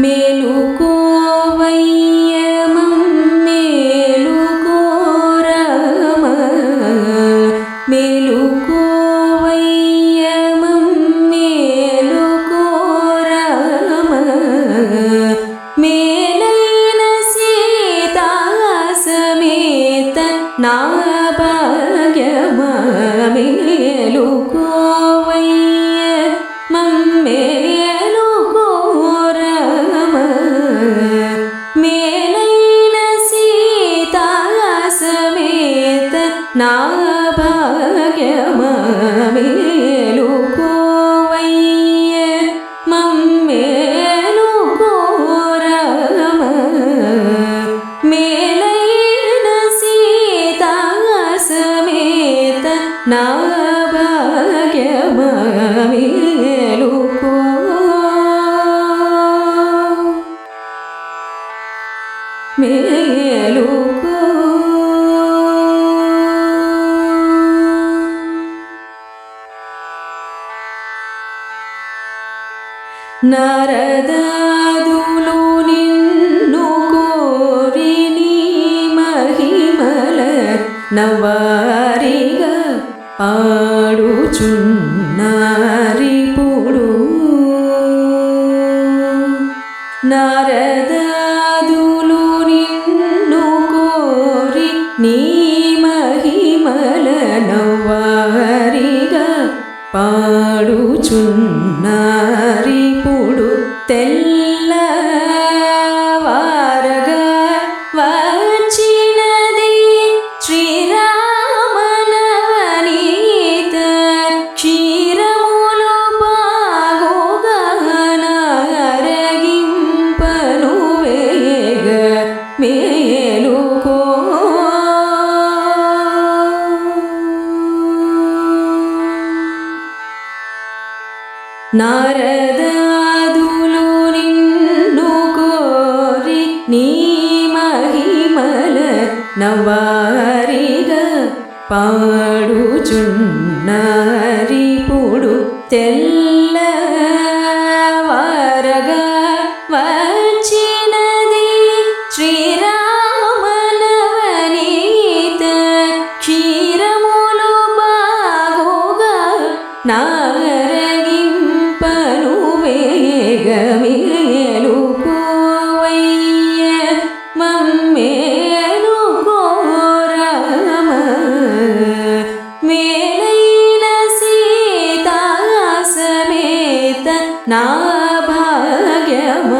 మేలుకోవయ్యమం మేలుకోరమ మేలుకోవయ్యమం మేలుకోరమ మేలైన సీతా సమేత నా ഭാഗ്യമേ നവാരിക പാടുചു നാരിപുടു നരദാതുലു നിന്നു കോരി നീമഹിമല നവാരിക പാടുചു നാരി ఇప్పుడు తెల్ల వారగా వచ్చినది శ్రీరామనవనీత క్షీరములో పాగోగనరగింపను వేగ మేలుకో నార నవారిగ పాడుచున్నారిపుడు తెల్ల నా భాగ్యమేలుకోవయ్య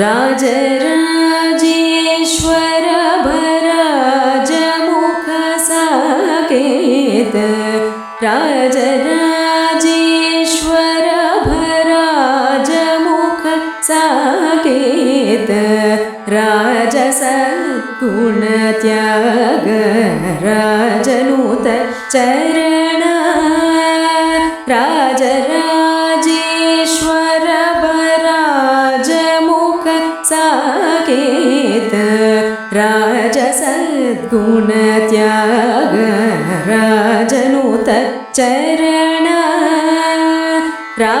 రాజరాజేశ్వర భరాజముఖ సాకేత రాజరాజే राजसगुणत्याग राजनूत चरण राजराजेश्वरपराजमुख साकेत राजसद्गुणत्याग राजनुत चरण रा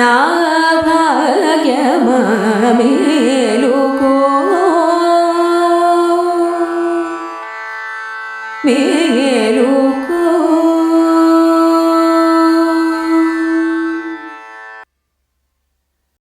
നാഭാഗ്യമേലുകോ മേ